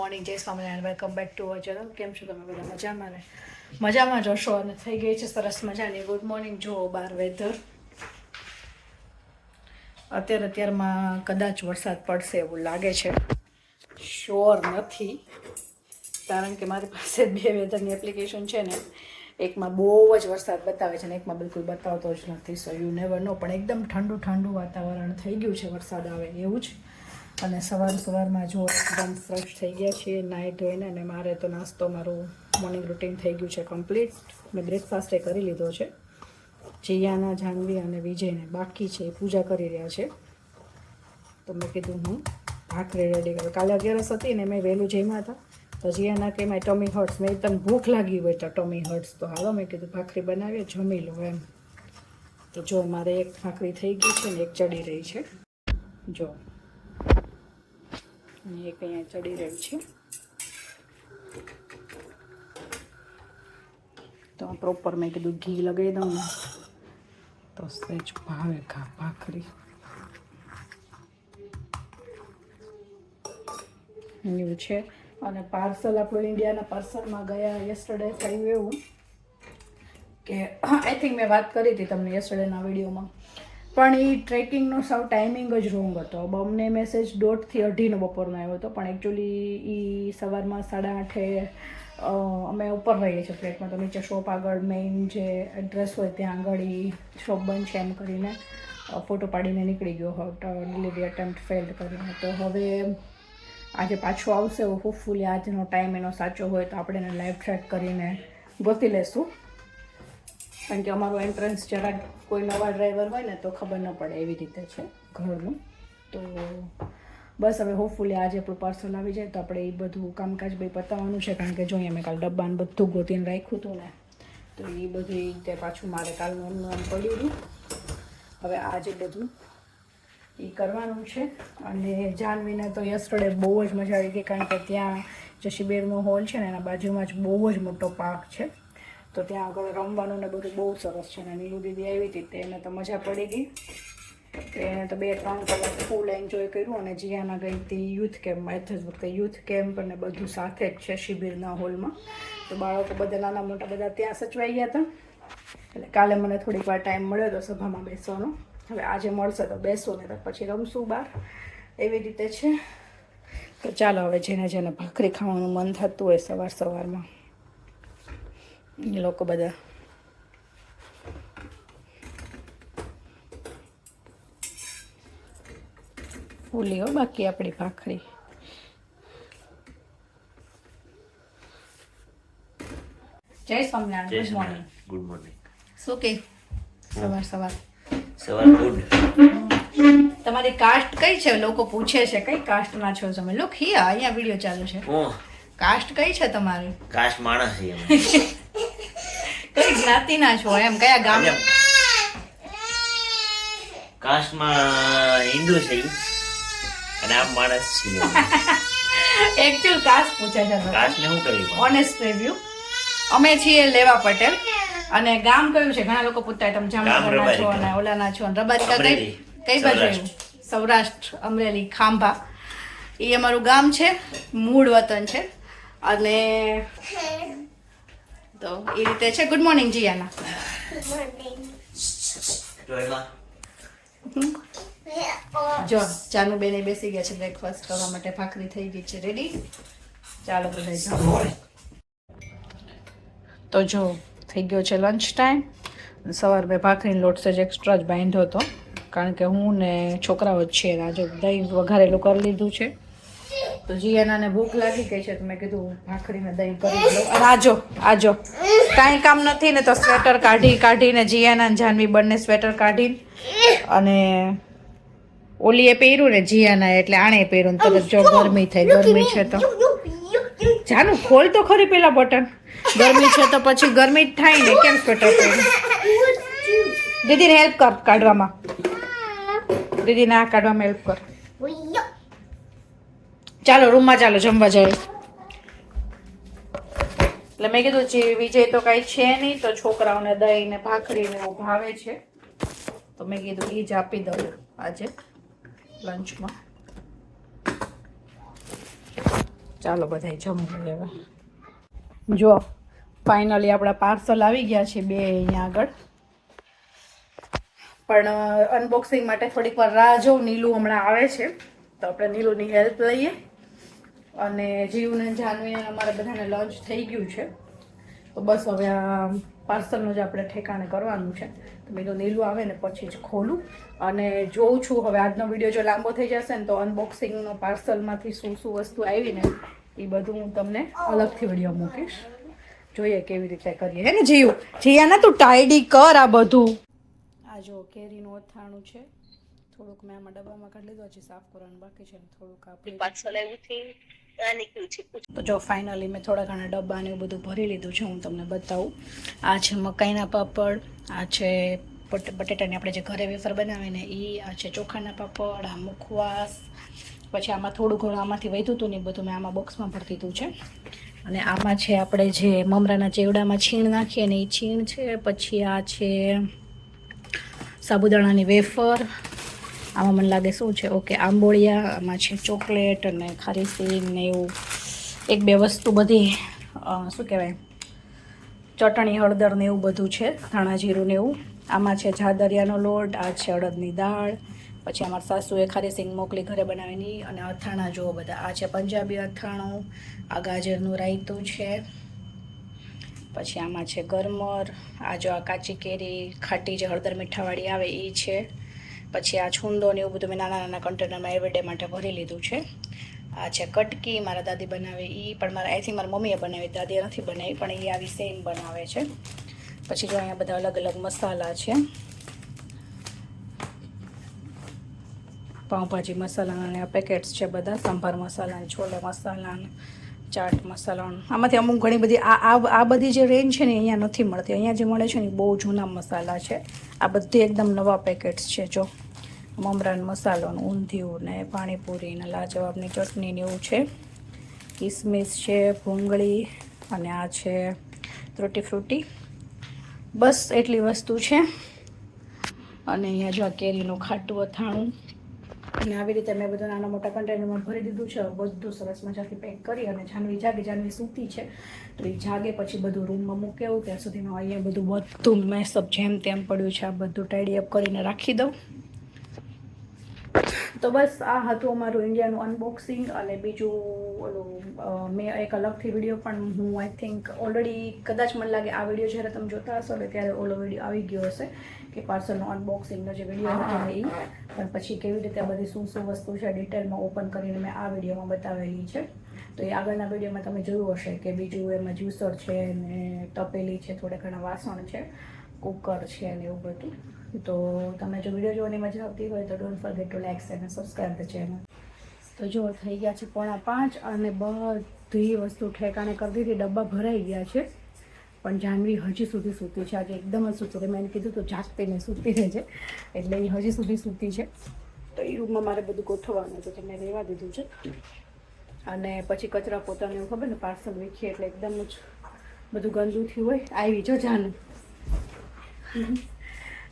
Morning Jai Swaminarayan welcome back to our channel કેમ છો તમે બધા? મજામાં ને? મજામાં જશો અને થઈ ગઈ છે સરસ મજાની ગુડ મોર્નિંગ જુઓ બાર વેધર અત્યારે અત્યારમાં કદાચ વરસાદ પડશે એવું લાગે છે. શ્યોર નથી. કારણ કે મારી પાસે બે વેધરની એપ્લિકેશન છે ને. એકમાં બહુ જ વરસાદ બતાવે છે ને એકમાં બિલકુલ બતાવતો જ નથી સો યુ નેવર નો પણ એકદમ ઠંડુ ઠંડુ વાતાવરણ થઈ ગયું છે વરસાદ આવે એવું જ. અને સવાર સવારમાં જો એકદમ ફ્રેશ થઈ ગયા છીએ નાહી ધોઈને અને મારે તો નાસ્તો, મારું મોર્નિંગ રૂટીન થઈ ગયું છે કમ્પ્લીટ મેં બ્રેકફાસ્ટ એ કરી લીધો છે. જિયાના, જાનવી અને વિજયને બાકી છે, એ પૂજા કરી રહ્યા છે. તો મેં કીધું હું ભાખરી રેડી કરું. કાલે અગિયારસ હતી ને મેં વહેલું જમ્યા હતા. તો જીયાના કે માય ટોમી હર્ટ્સ. મેં એકદમ ભૂખ લાગી હોય તો ટોમી હર્ટ્સ તો હાલો, મેં કીધું ભાખરી બનાવીએ, જમી લો એમ. તો જો મારે એક ભાખરી થઈ ગઈ છે ને એક ચડી રહી છે. જો. અને એક અહીંયા ચડી રહ્યું છે. તો પ્રોપર મેં કીધું ઘી લગાવી દઉં ને, તો સહેજ ભાવે ખા ભાખરી. એવું છે. અને પાર્સલ આપણું ઇન્ડિયાના પાર્સલમાં ગયા યસ્ટરડે થયું એવું કે આઈ થિંક મેં વાત કરી હતી તમને યસ્ટરડેના વિડીયોમાં પણ એ ટ્રેકિંગનો સાવ ટાઈમિંગ જ રોંગ હતો. અમને મેસેજ દોઢથી અઢીનો બપોરનો આવ્યો હતો, પણ એકચ્યુઅલી એ સવારમાં સાડા આઠે અમે ઉપર રહીએ છીએ ફ્લેટમાં, તો નીચે શોપ આગળ મેઇન જે એડ્રેસ હોય ત્યાં આગળ એ શોપ બંધ છે એમ કરીને ફોટો પાડીને નીકળી ગયો હોટ ડિલિવરી અટેમ્પ્ટ ફેલ કરીને. તો હવે આજે પાછો આવશે હોપફુલી આજનો ટાઈમ એનો સાચો હોય તો આપણે એને લાઈવ ટ્રેક કરીને ગોતી લેશું. કારણ કે અમારું એન્ટ્રન્સ જરાક કોઈ નવા ડ્રાઈવર હોય ને તો ખબર ન પડે એવી રીતે છે ઘરનું. તો બસ હવે હોપફુલી આજે આપણું પાર્સલ આવી જાય તો આપણે એ બધું કામકાજ ભાઈ પતાવવાનું છે. કારણ કે જોઈએ મેં કાલ ડબ્બાને બધું ગોતીને રાખ્યું હતું ને, તો એ બધું એ રીતે પાછું મારે કાલનું એમનું એમ પડ્યું હતું. હવે આજે બધું એ કરવાનું છે. અને જાનવીને તો યસ્ટરડે બહુ જ મજા આવી ગઈ કારણ કે ત્યાં જશીબેરનો હોલ છે ને, એના બાજુમાં જ બહુ જ મોટો પાર્ક છે. તો ત્યાં આગળ રમવાનું ને બધું બહુ સરસ છે ને નીલુ દીદી આવી હતી એને તો મજા પડી ગઈ. તો એને તો બે ત્રણ કલાક ફૂલ એન્જોય કર્યું અને જીયાના ગઈ હતી યુથ કેમ્પમાં એટલે જ વખતે યુથ કેમ્પ અને બધું સાથે જ છે શિબિરના હોલમાં. તો બાળકો બધા નાના મોટા બધા ત્યાં સચવાઈ ગયા હતા. એટલે કાલે મને થોડીક વાર ટાઈમ મળ્યો તો સભામાં બેસવાનો. હવે આજે મળશે તો બેસો ને તો પછી રમશું બહાર. એવી રીતે છે. તો ચાલો હવે જેને જેને ભાખરી ખાવાનું મન થતું હોય સવાર સવારમાં. એ લોકો બધા હો બાકી આપણી ભાખરી જય Swaminarayan good morning good morning શું કે સવાર સવાર સવાર ગુડ તમારી કાસ્ટ કઈ છે લોકો પૂછે છે કઈ કાસ્ટના છો તમે લુક હિયા અહીંયા વીડિયો ચાલુ છે કાસ્ટ કઈ છે તમારી કાસ્ટ માણસ છે જ્ઞાતિના છો એમ કયા ગામ? કાશમાં હિન્દુ છે. અને આ માણસ છે. એકચ્યુઅલ કાસ્ટ પૂછે છે કાશને હું કહ્યું ઓનેસ્ટ રિવ્યુ અમે છીએ લેવા પટેલ. અને ગામ કયું છે? ઘણા લોકો પૂછતા તમે જામનગરના છો. અને ઓલાના છો. અને રબારિકા કઈ કઈ બાજુ સૌરાષ્ટ્ર. અમરેલી ખાંભા. એ અમારું ગામ છે. મૂળ વતન છે. અને તો એ રીતે છે. ગુડ મોર્નિંગ જીયાના જો ચાનુ બેને બેસી ગયા છે બ્રેકફાસ્ટ કરવા માટે. ભાખરી થઈ ગઈ છે. રેડી ચાલો બધા જાઓ. તો જો થઈ ગયો છે લંચ ટાઈમ સવાર મેં ભાખરીનો લોટ સેજ એક્સ્ટ્રા જ બાંધ્યો હતો. કારણ કે હું ને છોકરાઓ જ છે આજે દહીં વઘારેલું કરી લીધું છે. તો જીયાનાને ભૂખ લાગી ગઈ છે તો મેં કીધું ભાખરીને દહીં કરી દઉં આજો આજો કાંઈ કામ નથી ને તો સ્વેટર કાઢી કાઢીને જીયાના જાનવી બંને સ્વેટર કાઢી અને ઓલીએ પહેર્યું ને જીયાના એટલે આણે પહેર્યું ને તરત જો ગરમી થઈ ગરમી છે તો. જાનું ખોલ તો ખરી પેલા બટન. ગરમી છે તો પછી ગરમી જ થાય ને કેમ સ્વેટર પહેર્યું દીદીને હેલ્પ કર કાઢવામાં. દીદીને આ કાઢવામાં હેલ્પ કર. ચાલો, રૂમમાં ચાલો, જમવા જાય એટલે મેં કીધું જે વિજય તો કાંઈ છે નહીં, તો છોકરાઓને દહીં ને ભાખરીને એવું ભાવે છે. તો મેં કીધું એ જ આપી દઉં આજે, લંચમાં. ચાલો બધા જમવું લેવા. જો ફાઇનલી આપણા પાર્સલ આવી ગયા છે બે અહીંયા આગળ. પણ અનબોક્સિંગ માટે થોડીક વાર રાહ જોઉં, નીલું હમણાં આવે છે. તો આપણે નીલુની હેલ્પ લઈએ. અને જીવને જાનવી અને અમારે બધાને લંચ થઈ ગયું છે. તો બસ હવે આ પાર્સલનું જ આપણે ઠેકાણે કરવાનું છે. તો મેં તો નીલું આવે ને પછી જ ખોલું. અને જોઉં છું હવે આજનો વીડિયો જો લાંબો થઈ જશે ને તો અનબોક્સિંગનો પાર્સલમાંથી શું શું વસ્તુ આવીને એ બધું હું તમને અલગથી વીડિયો મૂકીશ. જોઈએ કેવી રીતે કરીએ. હે ને જીવ? જીયાના તું ટાઈડી કર આ બધું. આ જો કેરીનું અથાણું છે. થોડુંક મેં આમાં ડબ્બામાં કાઢી લીધું, હજી સાફ કરવાનું બાકી છે ને થોડુંક આપણે પાર્સલ આવ્યું છે. તો જો ફાઇનલી મેં થોડા ઘણા ડબ્બા ને એવું બધું ભરી લીધું છે, હું તમને બતાવું. આ છે મકાઈના પાપડ, આ છે બટ- બટેટાની આપણે જે ઘરે વેફર બનાવીને એ આ છે ચોખાના પાપડ, આ મુખવાસ, પછી આમાં થોડું ઘણું આમાંથી વધ્યું હતું ને બધું મેં આમાં બોક્સમાં ભરી દીધું છે. અને આમાં છે આપણે જે મમરાના ચેવડામાં છીણ નાખીએ ને એ છીણ છે, પછી આ છે સાબુદાણાની વેફર આમાં મને લાગે શું છે? ઓકે, આંબોળિયા, આમાં છે ચોકલેટ અને ખારી સિંગ ને એવું એક બે વસ્તુ બધી શું કહેવાય, ચટણી, હળદર ને એવું બધું છે, ધાણા જીરું ને એવું. આમાં છે જાદરિયાનો લોટ, આ છે અડદની દાળ, પછી અમારા સાસુએ ખારી સિંગ મોકલી ઘરે બનાવીની અને અથાણા જુઓ બધા. આ છે પંજાબી અથાણું, આ ગાજરનું રાયતું છે, પછી આમાં છે ગરમર, આ જો આ કાચી કેરી, ખાટી જે હળદર મીઠાવાળી આવે એ છે. પછી આ છુંદો ને એવું બધું મેં નાના નાના કન્ટેનરમાં એવરીડે માટે ભરી લીધું છે. આ છે કટકી મારા દાદી બનાવે એ પણ મારા, અહીંથી મારા મમ્મીએ બનાવી, દાદીએ નથી બનાવી, પણ એ આવી સેમ બનાવે છે. પછી જો અહીંયા બધા અલગ અલગ મસાલા છે. પાઉંભાજી મસાલાના પેકેટ્સ છે બધા, સંભાર મસાલા છોલે મસાલા ચાટ મસાલાનો આમાંથી અમુક ઘણી બધી આ આ બધી જે રેન્જ છે ને અહીંયા નથી મળતી. અહીંયા જે મળે છે ને બહુ જૂના મસાલા છે. આ બધી એકદમ નવા પેકેટ્સ છે, જો. મમરાન મસાલોનું ઊંધિયું ને પાણીપુરી ને લાજવાબની ચટણી ને એવું છે. કિસમિસ છે, ભૂંગળી અને આ છે ત્રુટી ફ્રૂટી. બસ એટલી વસ્તુ છે. અને અહીંયા જો આ કેરીનું ખાટું અથાણું અને આવી રીતે મેં બધું નાના મોટા કન્ટેનરમાં ભરી દીધું છે. બધું સરસ મજાથી પેક કરી અને જાનવી જાગે, જાનવી સૂતી છે. તો એ જાગે પછી બધું રૂમમાં મૂકે એવું ત્યાં સુધીમાં અહીંયા બધું બધું મેસઅપ જેમ તેમ પડ્યું છે, આ બધું ટાઈડી અપ કરીને રાખી દઉં. તો બસ આ હતું અમારું ઇન્ડિયાનું અનબોક્સિંગ અને બીજું ઓલું મેં એક અલગથી વીડિયો પણ હું આઈ થિંક ઓલરેડી કદાચ મને લાગે આ વીડિયો જ્યારે તમે જોતા હશો એટલે ત્યારે ઓલો વીડિયો આવી ગયો હશે કે પાર્સલનો અનબોક્સિંગનો જે વીડિયો હતો એ. પણ પછી કેવી રીતે આ બધી શું શું વસ્તુ છે ડિટેલમાં ઓપન કરીને મેં આ વિડીયોમાં બતાવેલી છે. તો એ આગળના વિડીયોમાં તમે જોયું હશે કે બીજું એમાં જ્યુસર છે ને તપેલી છે થોડા ઘણા વાસણ છે કુકર છે ને એવું બધું. તો તમે જો વીડિયો જોવાની મજા આવતી હોય તો ડોન્ટ ફોરગેટ ટુ લાઇક અને સબસ્ક્રાઈબ ધ ચેનલ તો જો થઈ ગયા છે પોણા પાંચ અને બધી વસ્તુ ઠેકાણે કરી દીધી, ડબ્બા ભરાઈ ગયા છે. પણ જાનવી હજી સુધી સૂતી છે. આજે એકદમ જ સૂતી. મેં એને કીધું તો જાગતી સૂતી રહે છે એટલે એ હજી સુધી સૂતી છે. તો એ રૂમમાં મારે બધું ગોઠવવાનું છે. તો મેં રહેવા દીધું છે. અને પછી કચરા પોતાને, એવું ખબર ને, પાર્સલ વીખીએ એટલે એકદમ જ બધું ગંદુ થયું હોય. આવી જો જાનું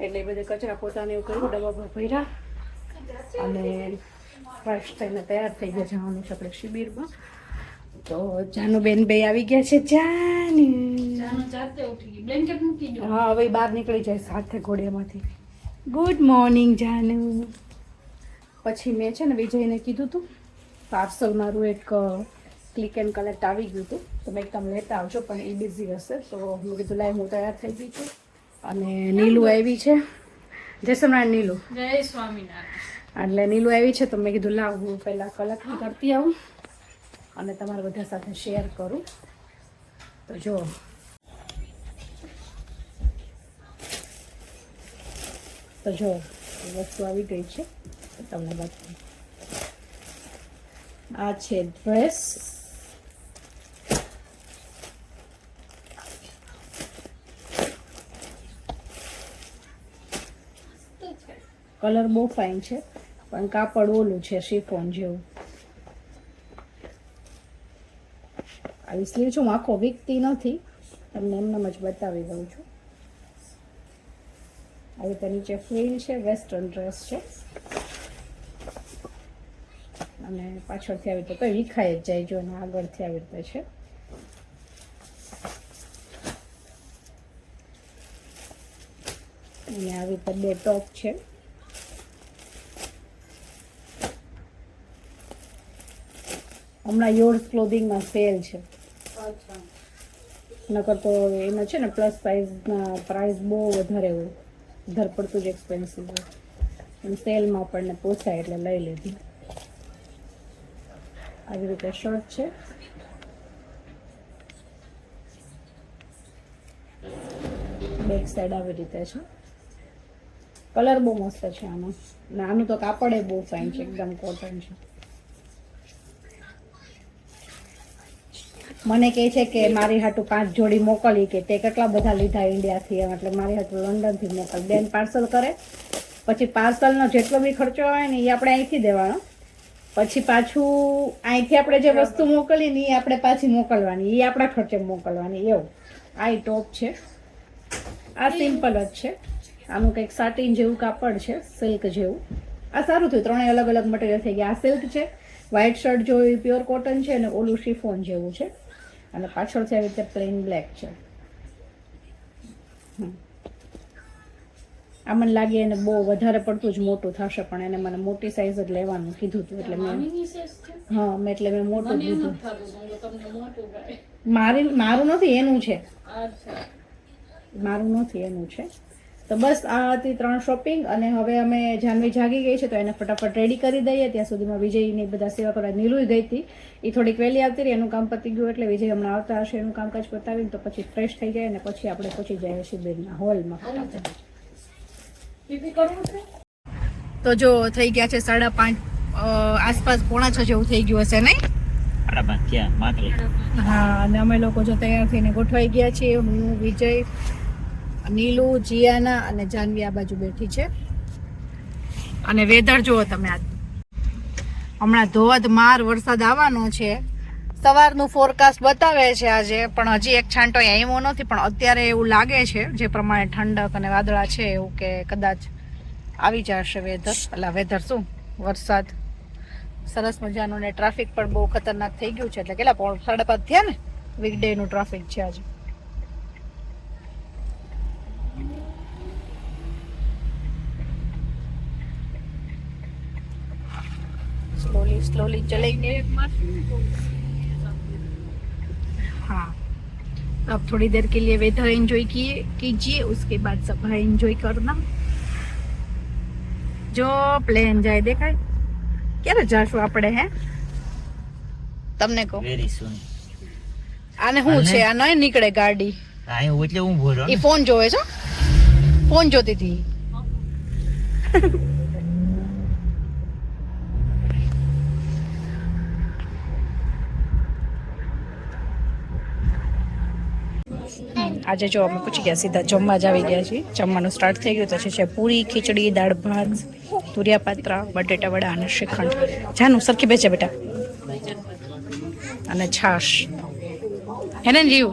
એટલે એ બધે કચરા પોતાને એવું કર્યું ડબ્બા ભર્યા. અને ફર્સ્ટ થઈને તૈયાર થઈ ગયા જવાનું છે આપણે શિબિરમાં. તો જાનુબેન બે આવી ગયા છે જાનુ. હા હવે બહાર નીકળી જાય સાથે ઘોડિયામાંથી. Good morning Janu. પછી મેં છે ને વિજયને કીધું હતું પાર્સલ મારું એક ક્લિક એન્ડ કલેક્ટ આવી ગયું હતું. તો મેં તમે લેતા આવજો પણ એ બિઝી હશે. તો હું કીધું લાઈ હું તૈયાર થઈ ગઈ છું. અને નીલુ આવી છે. જય સ્વામિનારાયણ નીલુ. જય સ્વામિનારાયણ. એટલે નીલુ આવી છે તો મેં કીધું લાવ હું પહેલાં કલેક્ટ કરતી આવું અને તમારા બધા સાથે શેર કરું. તો જો. તો જો વસ્તુ આવી ગઈ છે. તમને બતાવું. આ છે ડ્રેસ કલર બહુ ફાઇન છે, પણ કાપડ ઓલું છે, શિફોન જેવું. આવી સ્લીવ છું, હું આખો વીકતી નથી, તમને એમનેમ જ બતાવી દઉં છું. આવી રીતે નીચે ફ્રીલ છે વેસ્ટર્ન ડ્રેસ છે. અને પાછળથી આવી રીતે કંઈ વિખાય જ જાય, જો અને આગળથી આવી રીતે છે. અને આવી રીતે બે ટોપ છે. હમણાં યોર્સ ક્લોથિંગમાં સેલ છે. નકર તો એમાં છે ને પ્લસ સાઇઝના પ્રાઇસ બહુ વધારે હોય. ધર પડતું જ એક્સપેન્સિવ હોય. સેલમાં આપણને પોસાય એટલે લઈ લીધી. આવી રીતે શર્ટ છે. બેક સાઈડ આવી રીતે છે. કલર બહુ મસ્ત છે આનો. અને આનું તો કાપડ એ બહુ ફાઇન છે એકદમ કોટન છે. મને કહે છે કે મારી હાટું પાંચ જોડી મોકલી કે તે કેટલા બધા લીધા ઇન્ડિયાથી એમ એટલે મારી હાટું લંડનથી મોકલ. બેન પાર્સલ કરે, પછી પાર્સલનો જેટલો બી ખર્ચો હોય ને એ આપણે અહીંથી દેવાનો. પછી પાછું અહીંથી આપણે જે વસ્તુ મોકલી ને એ આપણે પાછી મોકલવાની. એ આપણા ખર્ચે મોકલવાની. એવું. આ ટોપ છે. આ સિમ્પલ જ છે. આનું કંઈક સાટીન જેવું કાપડ છે, સિલ્ક જેવું. આ સારું થયું. ત્રણેય અલગ અલગ મટીરિયલ થઈ ગયા. આ સિલ્ક છે વ્હાઇટ શર્ટ જેવું પ્યોર કોટન છે અને ઓલું શિફોન જેવું છે. અને પાછળથી આવી રીતે પ્લેન બ્લેક છે. આ મને લાગે એને બહુ વધારે પડતું જ મોટું થશે પણ એને મને મોટી સાઈઝ જ લેવાનું કીધું હતું એટલે મેં છે? હા મેં એટલે મેં મોટું ગાય. મારી મારું નથી એનું છે. મારું નથી એનું છે. તો બસ આ હતી ત્રણ શોપિંગ અને હવે અમે જાનવી જાગી ગઈ છે તો એને ફટાફટ રેડી કરી દઈએ. ત્યાં સુધીમાં વિજયની બધા સેવા કરવા નીલુઈ ગઈ હતી. એ થોડીક વહેલી આવતી રહી એનું કામ પતી ગયું એટલે વિજય હમણાં આવતા હશે એનું કામકાજ પતાવીને તો પછી ફ્રેશ થઈ જાય અને પછી આપણે પહોંચી જઈએ શિબિરના હોલમાં? તો જો થઈ ગયા છે સાડા પાંચ આસપાસ પોણા છ જેવું થઈ ગયું હશે નહીં? હા અને અમે લોકો જો તૈયાર થઈને ગોઠવાઈ ગયા છીએ. હું વિજય નીલુ, જીયાના અને જાનવી આ બાજુ બેઠી છે. અને વેધર જુઓ તમે આજ હમણાં ધોધમાર વરસાદ આવવાનો છે. સવારનું ફોરકાસ્ટ બતાવે છે આજે, પણ હજી એક છાંટો આવ્યો નથી, પણ અત્યારે એવું લાગે છે, જે પ્રમાણે ઠંડક અને વાદળા છે એવું કે કદાચ આવી જશે વેધર. એટલે વેધર શું? વરસાદ. સરસ મજાનું ને ટ્રાફિક પણ બહુ ખતરનાક થઈ ગયું છે. એટલે કેટલા પોણ સાડા પાંચ થયા ને? વીકડેનું ટ્રાફિક છે આજે. स्लोली स्लोली चलेंगे हाँ अब थोड़ी देर के लिए वेदर एंजॉय किए कीजिए उसके बाद सभा एंजॉय करना જો પ્લેન જાય દેખાય ક્યારે જાશું આપણે હે તમને કહું વેરી સુન આને શું છે આ નહીં નીકળે ગાડી અહીં એટલે હું બોલો એ ફોન જોવે છે ફોન જોતી હતી આજે જો અમે પૂછી ગયા સીધા જમવા જ આવી ગયા છીએ. જમવાનું સ્ટાર્ટ થઈ ગયું તો છે પૂરી ખીચડી દાળ ભાત તુરિયા પાત્રા બટેટા વડા અને શ્રીખંડ. જાનું સરખી બેચે બેટા. અને છાશ. હે ને જીવ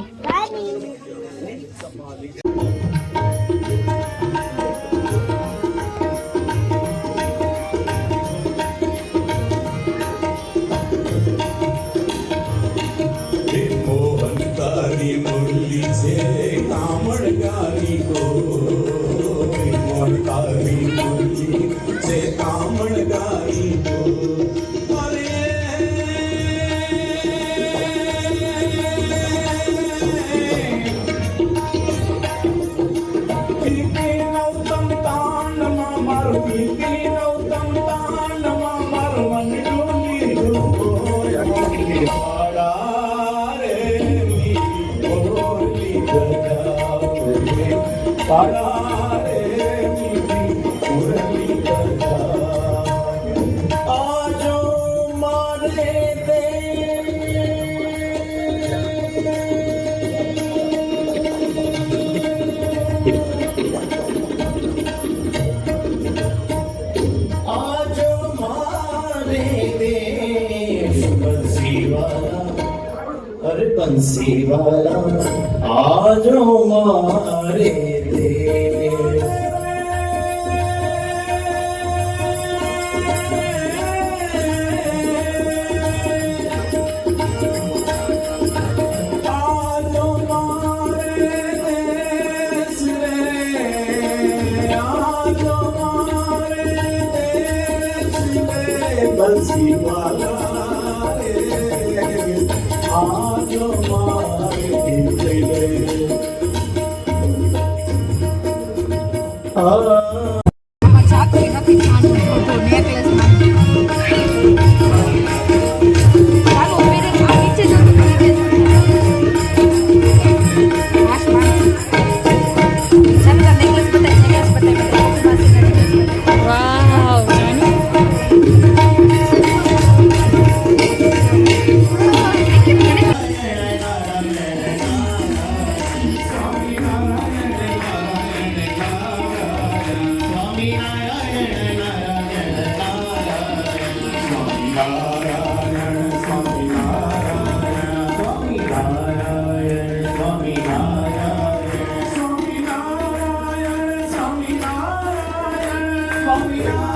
शिवाला आज हमारे Let's see what આ સ્વામિનારાયણ